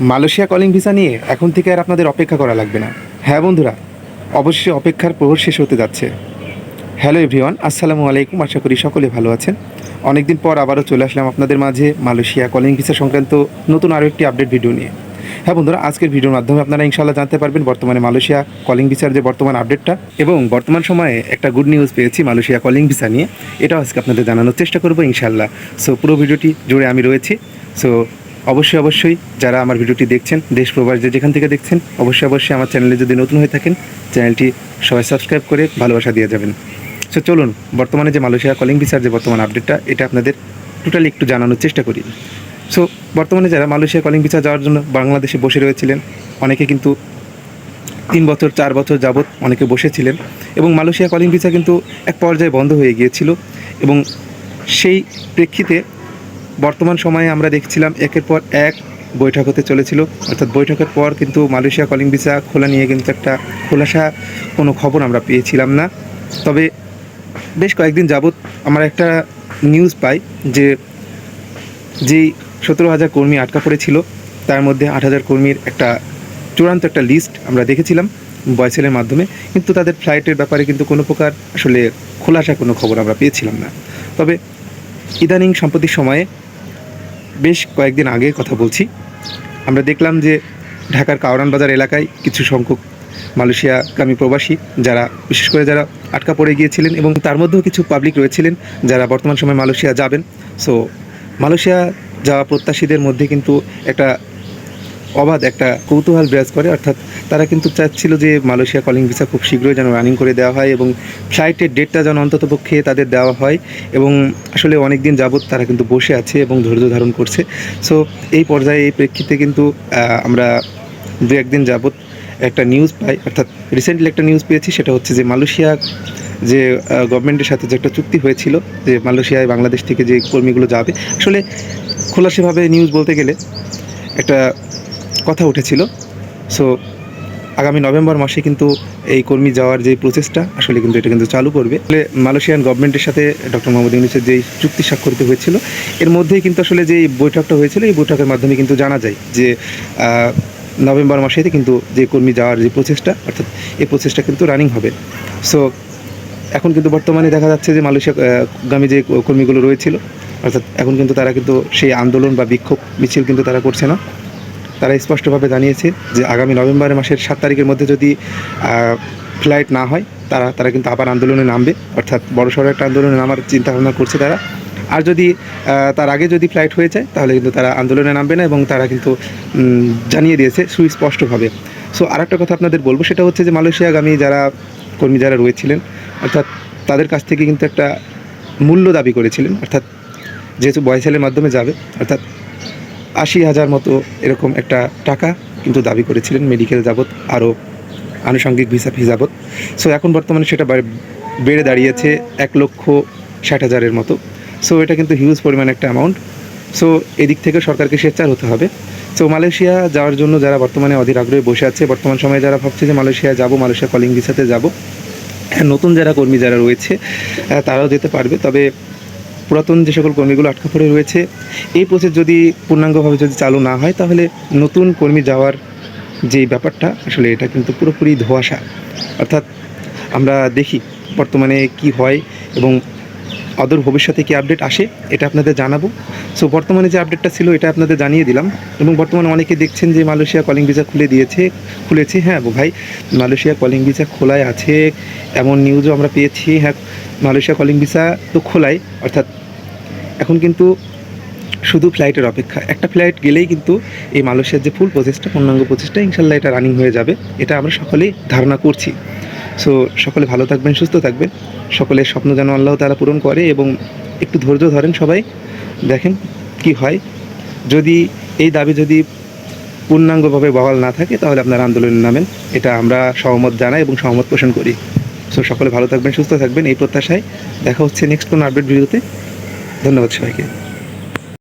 Malaysia calling visa নিয়ে এখন থেকে আর আপনাদের অপেক্ষা করা লাগবে না। হ্যাঁ বন্ধুরা, অবশ্যই অপেক্ষার প্রহর শেষ হতে যাচ্ছে। হ্যালো এভরিওয়ান আসসালামু আলাইকুম, আশা করি সকলে ভালো আছেন। অনেকদিন পর আবারও চলে আসলাম আপনাদের মাঝে মালয়েশিয়া কলিং ভিসা সংক্রান্ত নতুন আরও একটি আপডেট ভিডিও নিয়ে। হ্যাঁ বন্ধুরা, আজকের ভিডিওর মাধ্যমে আপনারা ইনশাল্লাহ জানতে পারবেন বর্তমানে মালয়েশিয়া কলিং ভিসার যে বর্তমান আপডেটটা এবং বর্তমান সময়ে একটা গুড নিউজ পেয়েছি মালয়েশিয়া কলিং ভিসা নিয়ে। এটাও আজকে আপনাদের জানানোর চেষ্টা করব ইনশাল্লাহ সো পুরো ভিডিওটি জুড়ে আমি রয়েছি। সো অবশ্যই অবশ্যই যারা আমার ভিডিওটি দেখছেন, দেশ প্রবাস যে যেখান থেকে দেখছেন, অবশ্যই অবশ্যই আমার চ্যানেলে যদি নতুন হয়ে থাকেন চ্যানেলটি সবাই সাবস্ক্রাইব করে ভালোবাসা দিয়ে যাবেন। সো চলুন, বর্তমানে যে মালয়েশিয়া কলিং ভিসার যে বর্তমান আপডেটটা এটা আপনাদের টোটালি একটু জানানোর চেষ্টা করি। সো বর্তমানে যারা মালয়েশিয়া কলিং ভিসা যাওয়ার জন্য বাংলাদেশে বসে রয়েছিলেন, অনেকে কিন্তু তিন বছর, চার বছর যাবৎ অনেকে বসেছিলেন এবং মালয়েশিয়া কলিং ভিসা কিন্তু এক পর্যায়ে বন্ধ হয়ে গিয়েছিল এবং সেই প্রেক্ষিতে বর্তমান সময়ে আমরা দেখছিলাম একের পর এক বৈঠক হতে চলেছিল। অর্থাৎ বৈঠকের পর কিন্তু মালয়েশিয়া কলিং ভিসা খোলা নিয়ে কিন্তু একটা খোলাসা কোনো খবর আমরা পেয়েছিলাম না। তবে বেশ কয়েকদিন যাবৎ আমরা একটা নিউজ পাই যে যেই সতেরো হাজার কর্মী আটকা পড়েছিল, তার মধ্যে আট হাজার কর্মীর একটা চূড়ান্ত একটা লিস্ট আমরা দেখেছিলাম বয়সেলের মাধ্যমে। কিন্তু তাদের ফ্লাইটের ব্যাপারে কিন্তু কোনো প্রকার আসলে খোলাসা কোনো খবর আমরা পেয়েছিলাম না। তবে ইদানিং সাম্প্রতিক সময়ে বেশ কয়েকদিন আগে কথা বলছি। আমরা দেখলাম যে ঢাকার কাওরান বাজার এলাকায় কিছু সংখ্যক মালয়েশিয়াগামী প্রবাসী যারা, বিশেষ করে যারা আটকা পড়ে গিয়েছিলেন এবং তার মধ্যেও কিছু পাবলিক রয়েছিলেন যারা বর্তমান সময়ে মালয়েশিয়া যাবেন। সো মালয়েশিয়া যাওয়া প্রত্যাশীদের মধ্যে কিন্তু একটা অবাধ একটা কৌতূহল বিরাজ করে, অর্থাৎ তারা কিন্তু চাচ্ছিল যে মালয়েশিয়া কলিং ভিসা খুব শীঘ্রই যেন রানিং করে দেওয়া হয় এবং ফ্লাইটের ডেটটা যেন অন্ততপক্ষে তাদের দেওয়া হয় এবং আসলে অনেক দিন যাবৎ তারা কিন্তু বসে আছে এবং ধৈর্য ধারণ করছে। সো এই পর্যায়ে, এই প্রেক্ষিতে কিন্তু আমরা দু একদিন যাবৎ একটা নিউজ পাই, অর্থাৎ রিসেন্টলি একটা নিউজ পেয়েছি, সেটা হচ্ছে যে মালয়েশিয়া যে গভর্নমেন্টের সাথে যে একটা চুক্তি হয়েছিল যে মালয়েশিয়ায় বাংলাদেশ থেকে যে কর্মীগুলো যাবে, আসলে খোলাসেভাবে নিউজ বলতে গেলে একটা কথা উঠেছিল। সো আগামী নভেম্বর মাসে কিন্তু এই কর্মী যাওয়ার যে প্রসেসটা আসলে কিন্তু এটা কিন্তু চালু করবে। আসলে মালয়েশিয়ান গভর্নমেন্টের সাথে ডক্টর মোহাম্মদ ইউনুসের যেই চুক্তি স্বাক্ষরিত হয়েছিল এর মধ্যেই কিন্তু আসলে যে বৈঠকটা হয়েছিল এই বৈঠকের মাধ্যমে কিন্তু জানা যায় যে নভেম্বর মাসেতে কিন্তু যে কর্মী যাওয়ার যে প্রসেসটা অর্থাৎ এই প্রসেসটা কিন্তু রানিং হবে। সো এখন কিন্তু বর্তমানে দেখা যাচ্ছে যে মালয়েশিয়া আহ, যে কর্মীগুলো রয়েছিল অর্থাৎ এখন কিন্তু তারা কিন্তু সেই আন্দোলন বা বিক্ষোভ মিছিল কিন্তু তারা করছে না। তারা স্পষ্টভাবে জানিয়েছে যে আগামী নভেম্বর মাসের সাত তারিখের মধ্যে যদি ফ্লাইট না হয়, তারা তারা কিন্তু আবার আন্দোলনে নামবে। অর্থাৎ বড়সড় একটা আন্দোলনে নামার চিন্তা ভাবনা করছে তারা। আর যদি তার আগে যদি ফ্লাইট হয়ে যায়, তাহলে কিন্তু তারা আন্দোলনে নামবে না এবং তারা কিন্তু জানিয়ে দিয়েছে সুস্পষ্টভাবে। সো আরেকটা কথা আপনাদের বলব, সেটা হচ্ছে যে মালয়েশিয়াগামী যারা কর্মী যারা রয়েছিলেন, অর্থাৎ তাদের কাছ থেকে কিন্তু একটা মূল্য দাবি করেছিলেন। অর্থাৎ যেহেতু বয়সালের মাধ্যমে যাবে, অর্থাৎ আশি হাজার মতো এরকম একটা টাকা কিন্তু দাবি করেছিলেন মেডিকেল যাবত আরও আনুষঙ্গিক ভিসা ফি সো এখন বর্তমানে সেটা বেড়ে দাঁড়িয়েছে এক লক্ষ ষাট হাজারের মতো। সো এটা কিন্তু হিউজ পরিমাণ একটা অ্যামাউন্ট সো এদিক থেকে সরকারকে সোচ্চার হতে হবে। সো মালয়েশিয়া যাওয়ার জন্য যারা বর্তমানে অধীর আগ্রহে বসে আছে, বর্তমান সময়ে যারা ভাবছে যে মালয়েশিয়া যাব, মালয়েশিয়া কলিং ভিসাতে যাব, নতুন যারা কর্মী যারা রয়েছে তারাও যেতে পারবে। তবে পুরাতন যে সকল কর্মীগুলো আটকা পড়ে রয়েছে, এই প্রসেস যদি পূর্ণাঙ্গভাবে যদি চালু না হয়, তাহলে নতুন কর্মী যাওয়ার যে ব্যাপারটা, আসলে এটা কিন্তু পুরোপুরি ধোয়াশা। অর্থাৎ আমরা দেখি বর্তমানে কি হয় এবং অদূর ভবিষ্যতে কি আপডেট আসে, এটা আপনাদের জানাব। সো বর্তমানে যে আপডেটটা ছিল, এটা আপনাদের জানিয়ে দিলাম। এবং বর্তমানে অনেকে দেখছেন যে মালয়েশিয়া কলিং ভিসা খুলে দিয়েছে, খুলেছে। হ্যাঁ ভাই, মালয়েশিয়া কলিং ভিসা খোলায় আছে। এমন নিউজও আমরা পেয়েছি। হ্যাঁ মালয়েশিয়া কলিং ভিসা তো খোলাই, অর্থাৎ এখন কিন্তু শুধু ফ্লাইটের অপেক্ষা। একটা ফ্লাইট গেলেই কিন্তু এই মালয়েশিয়ার যে ফুল প্রসেসটা পূর্ণাঙ্গ প্রসেসটা ইনশাল্লাহ এটা রানিং হয়ে যাবে। এটা আমরা সকলেই ধারণা করছি। সো সকলে ভালো থাকবেন, সুস্থ থাকবেন। সকলের স্বপ্ন যেন আল্লাহ তারা পূরণ করে এবং একটু ধৈর্য ধরেন সবাই। দেখেন কি হয়। যদি এই দাবি যদি পূর্ণাঙ্গভাবে বহাল না থাকে, তাহলে আপনারা আন্দোলনে নামেন। এটা আমরা সহমত জানাই এবং সহমত পোষণ করি। সো সকলে ভালো থাকবেন, সুস্থ থাকবেন, এই প্রত্যাশায়। দেখা হচ্ছে নেক্সট কোনো আপডেট ভিডিওতে। ধন্যবাদ সবাইকে।